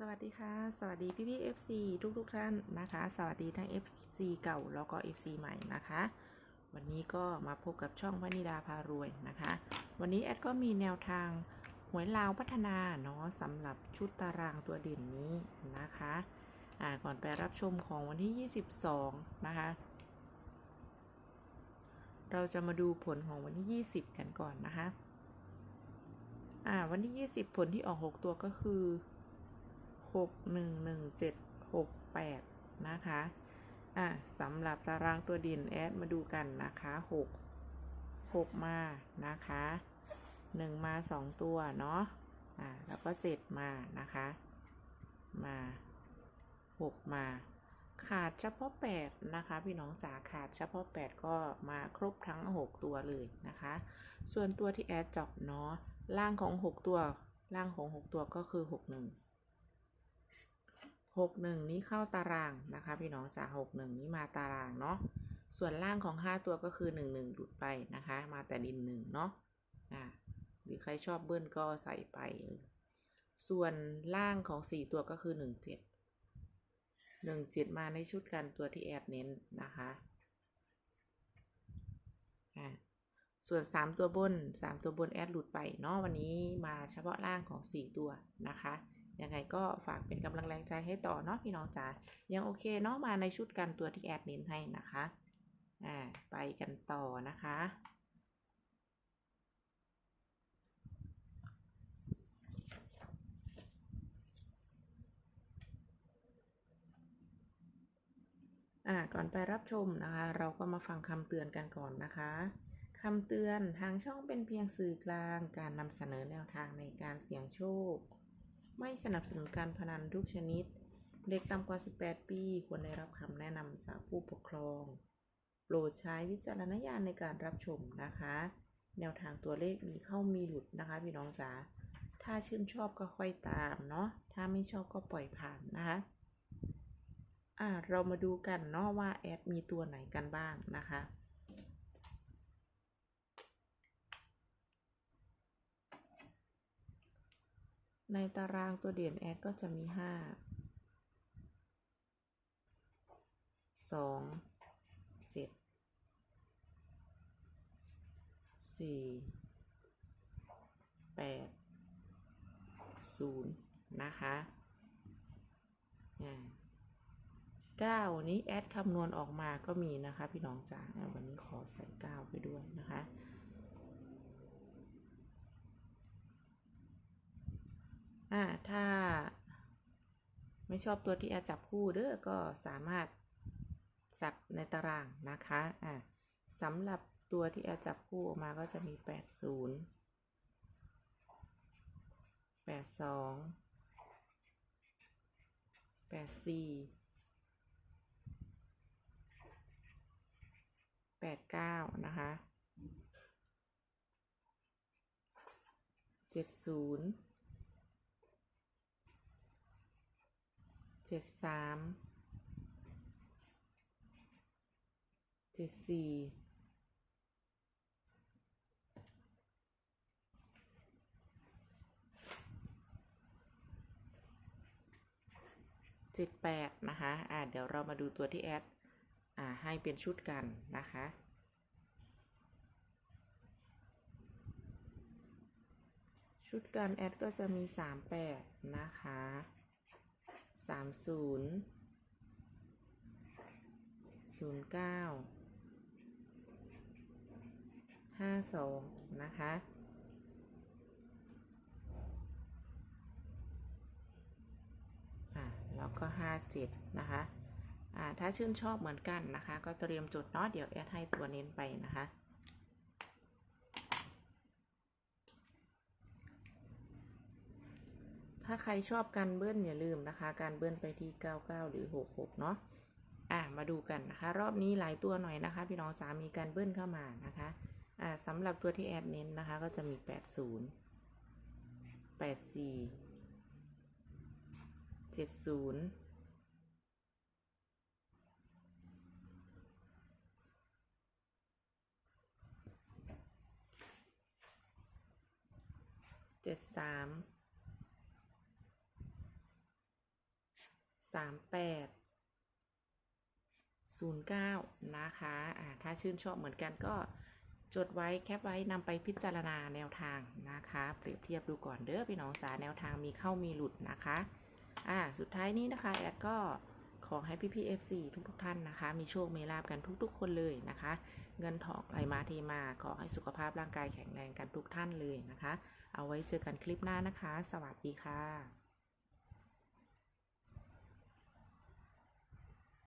สวัสดีค่ะ สวัสดีพี่พี่ FC ทุกทุกท่านนะคะ สวัสดีทั้ง FC เก่าแล้วก็ FC ใหม่นะคะ วันนี้ก็มาพบกับช่องวนิดาพารวยนะคะ วันนี้แอดก็มีแนวทางหวยลาวพัฒนาเนาะสำหรับชุดตารางตัวเด่นนี้นะคะอ่าก่อนไปรับชมของวันที่ 22 นะคะ เราจะมาดูผลของวันที่ 20 กันก่อนนะคะอ่าวันที่ 20 ผลที่ออก 6 ตัวก็คือ 6 1 1 7 6 8นะคะอ่าสำหรับตารางตัวดินแอดมาดูกันนะคะ6 6มานะคะ1มา2ตัวเนาะอ่าแล้วก็7มานะคะ มา6มา ขาดเฉพาะ8นะคะ พี่น้องจ๋าขาดเฉพาะ8ก็มาครบทั้ง6ตัวเลยนะคะ ส่วนตัวที่แอดจอบเนาะล่างของ6ตัวล่างของ6ตัวก็คือ6 1 6 1นี้เข้าตารางนะคะ พี่น้องจ๋า6 1นี้มาตารางเนาะ ส่วนล่างของ5ตัวก็คือ1 1หลุดไปนะคะ มาแต่ดิน1เนาะ อ่า หรือใครชอบเบิ้ลก็ใส่ไป ส่วนล่างของ4ตัวก็คือ1 7 1 7มาในชุดกันตัวที่แอดเน้นนะคะ อ่าส่วน 3 ตัวบน 3 ตัวบนแอดหลุดไปเนาะวันนี้มาเฉพาะล่างของ 4 ตัวนะคะ ยังไงก็ฝากเป็นกำลังแรงใจให้ต่อเนาะพี่น้องจ๋ายังโอเคเนาะมาในชุดกันตัวที่แอดเน้นให้นะคะอ่าไปกันต่อนะคะอ่าก่อนไปรับชมนะคะ เราก็มาฟังคำเตือนกันก่อนนะคะคำเตือนทางช่องเป็นเพียงสื่อกลาง การนำเสนอแนวทางในการเสี่ยงโชค ไม่สนับสนุนการพนันทุกชนิด เด็กต่ำกว่า 18 ปี ควรได้รับคำแนะนำจากผู้ปกครอง โปรดใช้วิจารณญาณในการรับชมนะคะ แนวทางตัวเลขมีเข้ามีหลุดนะคะ พี่น้องจ๋า ถ้าชื่นชอบก็ค่อยตามเนาะ ถ้าไม่ชอบก็ปล่อยผ่านนะคะ อ่าเรามาดูกันเนาะว่าแอดมีตัวไหนกันบ้างนะคะ ในตารางตัวเด่นแอดก็จะมีห้าสองเจ็ดสี่แปดศูนย์นะคะอ่าเก้านี้แอดคำนวณออกมาก็มีนะคะ พี่น้องจ๋าวันนี้ขอใส่เก้าไปด้วยนะคะ อ่าถ้า ไม่ชอบตัวที่แอดจับคู่เด้อก็สามารถจับในตารางนะคะอ่าสำหรับตัวที่แอดจับคู่ออกมาก็จะมี 80 82 84 89 นะคะ 70 เจ็ดสามเจ็ดสี่เจ็ดแปดนะคะ อ่าเดี๋ยวเรามาดูตัวที่แอด อ่า ให้เป็นชุดกันนะคะชุดกันแอดก็จะมีสามแปดนะคะ สามศูนย์ศูนย์เก้าห้าสองนะคะ อ่าแล้วก็ห้าเจ็ดนะคะ อ่า ถ้าชื่นชอบเหมือนกันนะคะ ก็เตรียมจดเนาะ เดี๋ยวแอดให้ตัวเน้นไปนะคะ ถ้าใครชอบการเบิ้ลอย่าลืมนะคะ การเบิ้ลไปที่ 99 หรือ 66 เนาะอะมาดูกันนะคะ รอบนี้หลายตัวหน่อยนะคะ พี่น้องจ๋ามีการเบิ้ลเข้ามานะคะอ่าสำหรับตัวที่แอดเน้นนะคะ ก็จะมี 80 84 70 73 สามแปดศูนย์เก้านะคะอ่าถ้าชื่นชอบเหมือนกันก็จดไว้แคปไว้นำไปพิจารณาแนวทางนะคะ เปรียบเทียบดูก่อนเด้อพี่น้องจ๋าแนวทางมีเข้ามีหลุดนะคะอ่าสุดท้ายนี้นะคะแอดก็ขอให้พี่พี่ FC ทุกทุกๆท่านนะคะ มีโชคมีลาบกันทุกๆ คนเลยนะคะ เงินทองไหลมาเทมาขอให้สุขภาพร่างกายแข็งแรงกันทุกท่านเลยนะคะ เอาไว้เจอกันคลิปหน้านะคะ สวัสดีค่ะ